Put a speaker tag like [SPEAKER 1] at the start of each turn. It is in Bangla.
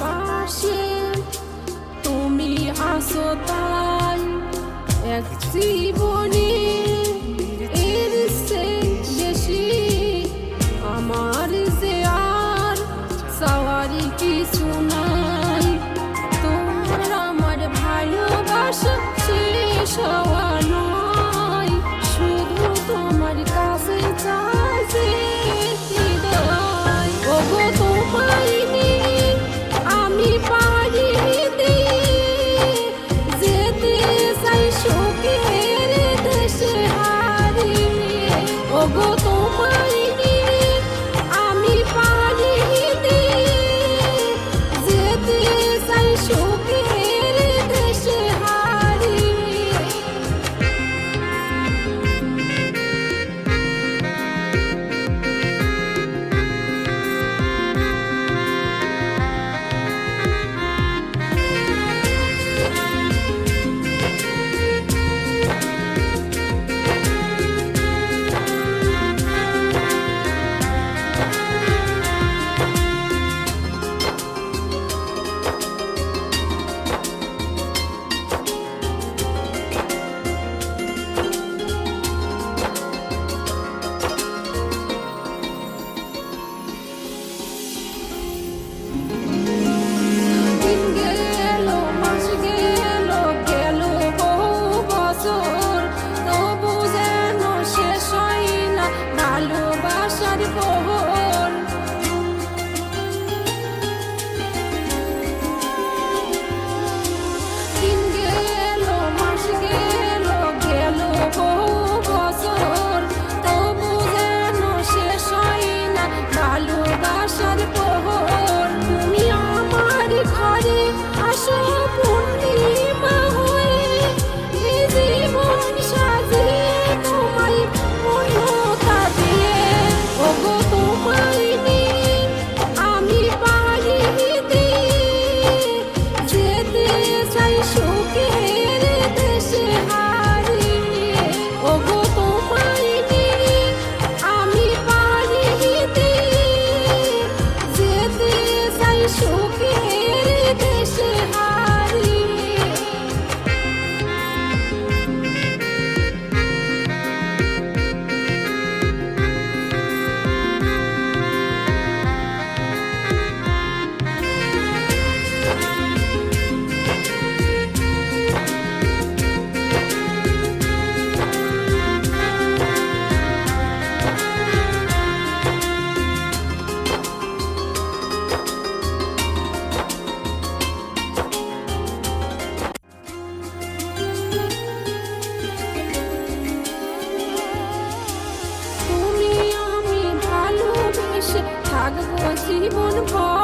[SPEAKER 1] পাশে তুমি আসো তাই এক জীবনে এর বেশি আমার যে আর সওয়ারি কিছু নাই। তোমার আমার ভালোবাসা Bye. see you on the ball.